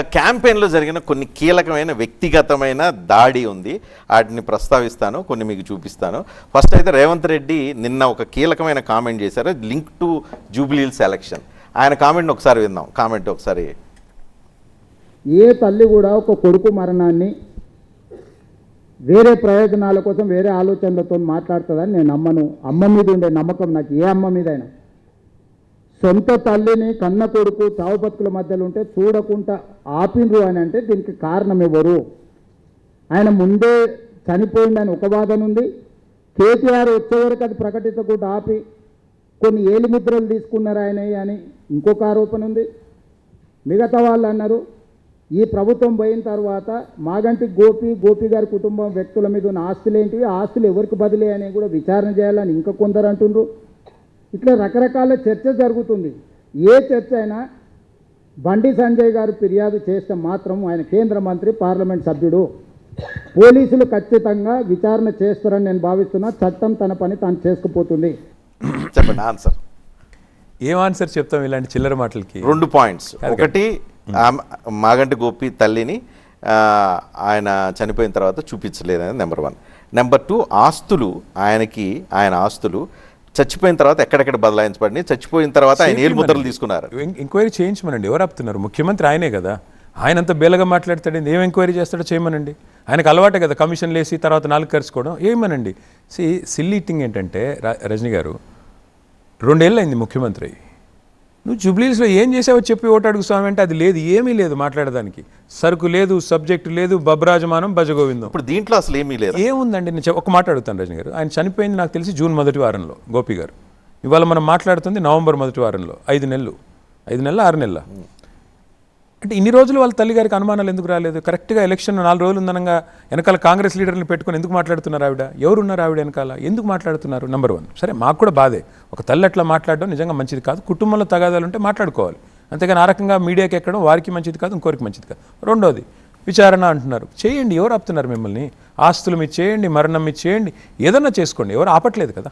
క్యాంపెయిన్లో జరిగిన కొన్ని కీలకమైన వ్యక్తిగతమైన దాడి ఉంది. వాటిని ప్రస్తావిస్తాను కొన్ని మీకు చూపిస్తాను. ఫస్ట్ అయితే రేవంత్ రెడ్డి నిన్న ఒక కీలకమైన కామెంట్ చేశారు. Link to Jubilee Hills election. ఆయన కామెంట్ ఒకసారి విందాం. కామెంట్ ఒకసారి. ఏ తల్లి కూడా ఒక కొడుకు మరణాన్ని వేరే ప్రయోజనాల కోసం వేరే ఆలోచనలతో మాట్లాడుతుందని నేను నమ్మను. అమ్మ మీద ఉండే నమ్మకం నాకు ఏ అమ్మ మీదైనా. సొంత తల్లిని కన్న కొడుకు చావు బతుకుల మధ్యలో ఉంటే చూడకుండా ఆపిండ్రు అని అంటే దీనికి కారణం ఎవరు? ఆయన ముందే చనిపోయిందని ఒక వాదన ఉంది. కేసీఆర్ వచ్చేవరకు అది ప్రకటించకుండా ఆపి కొన్ని ఏలిముద్రలు తీసుకున్నారు ఆయన అని ఇంకొక ఆరోపణ ఉంది. మిగతా వాళ్ళు అన్నారు ఈ ప్రభుత్వం పోయిన తర్వాత మాగంటి గోపి గోపి గారి కుటుంబం వ్యక్తుల మీద ఉన్న ఆస్తులు ఏంటివి? ఆస్తులు ఎవరికి బదిలీ అని కూడా విచారణ చేయాలని ఇంకా కొందరు అంటుండ్రు. ఇట్లా రకరకాల చర్చ జరుగుతుంది. ఏ చర్చ అయినా బండి సంజయ్ గారు ఫిర్యాదు చేస్తే మాత్రం ఆయన కేంద్ర మంత్రి పార్లమెంట్ సభ్యుడు. పోలీసులు ఖచ్చితంగా విచారణ చేస్తారని నేను భావిస్తున్నా. చట్టం తన పని తాను చేసుకుపోతుంది. చెప్పండి ఆన్సర్. ఏం ఆన్సర్ చెప్తాం ఇలాంటి చిల్లర మాటలకి? రెండు పాయింట్స్. ఒకటి మాగంటి గోపి తల్లిని ఆయన చనిపోయిన తర్వాత చూపించలేదని నెంబర్ వన్. నెంబర్ టూ ఆస్తులు ఆయనకి ఆయన ఆస్తులు చచ్చిపోయిన తర్వాత ఎక్కడెక్కడ బదలాయించబడి చచ్చిపోయిన తర్వాత ఆయన ఏలు ముద్రలు తీసుకున్నారు. ఎంక్వైరీ చేయించమనండి ఎవరు ఆపుతున్నారు? ముఖ్యమంత్రి ఆయనే కదా. ఆయన అంత బేలగా మాట్లాడతాడు ఏం ఎంక్వైరీ చేస్తాడో చేయమనండి. ఆయనకు అలవాటే కదా కమిషన్లు వేసి తర్వాత నాలుగు కరుచుకోవడం ఏమనండి? సి సిల్లీ థింగ్ ఏంటంటే రజనీ గారు రెండేళ్ళు అయింది ముఖ్యమంత్రి. నువ్వు జూబ్లీస్లో ఏం చేసావో చెప్పి ఓటు అడుగు స్వామి అంటే అది లేదు ఏమీ లేదు మాట్లాడడానికి సరుకు లేదు సబ్జెక్టు లేదు బబ్రాజమానం భజగోవిందం. ఇప్పుడు దీంట్లో అసలు ఏమీ లేదు? ఏముందండి? నేను ఒక మాట అడుగుతాను రజనీ గారు. ఆయన చనిపోయింది నాకు తెలిసి జూన్ మొదటి వారంలో గోపి గారు. ఇవాళ మనం మాట్లాడుతుంది నవంబర్ మొదటి వారంలో ఐదు నెలలు. ఐదు నెలల ఆరు నెలల. అంటే ఇన్ని రోజులు వాళ్ళ తల్లి గారికి అనుమానాలు ఎందుకు రాలేదు? కరెక్ట్గా ఎలక్షన్ నాలుగు రోజులు ఉందనగా వెనకాల కాంగ్రెస్ లీడర్ని పెట్టుకొని ఎందుకు మాట్లాడుతున్నారు ఆవిడ? ఎవరున్నారు ఆవిడ వెనకాల? ఎందుకు మాట్లాడుతున్నారు? నెంబర్ వన్ సరే మాకు కూడా బాధే. ఒక తల్లి అట్లా మాట్లాడడం నిజంగా మంచిది కాదు. కుటుంబంలో తగాదాలు ఉంటే మాట్లాడుకోవాలి. అంతేగాని ఆ రకంగా మీడియాకి ఎక్కడం వారికి మంచిది కాదు ఇంకోరికి మంచిది కాదు. రెండోది విచారణ అంటున్నారు. చేయండి ఎవరు ఆపుతున్నారు మిమ్మల్ని? ఆస్తులు మీరు చేయండి మరణం మీరు చేయండి. ఏదన్నా చేసుకోండి. ఎవరు ఆపట్లేదు కదా?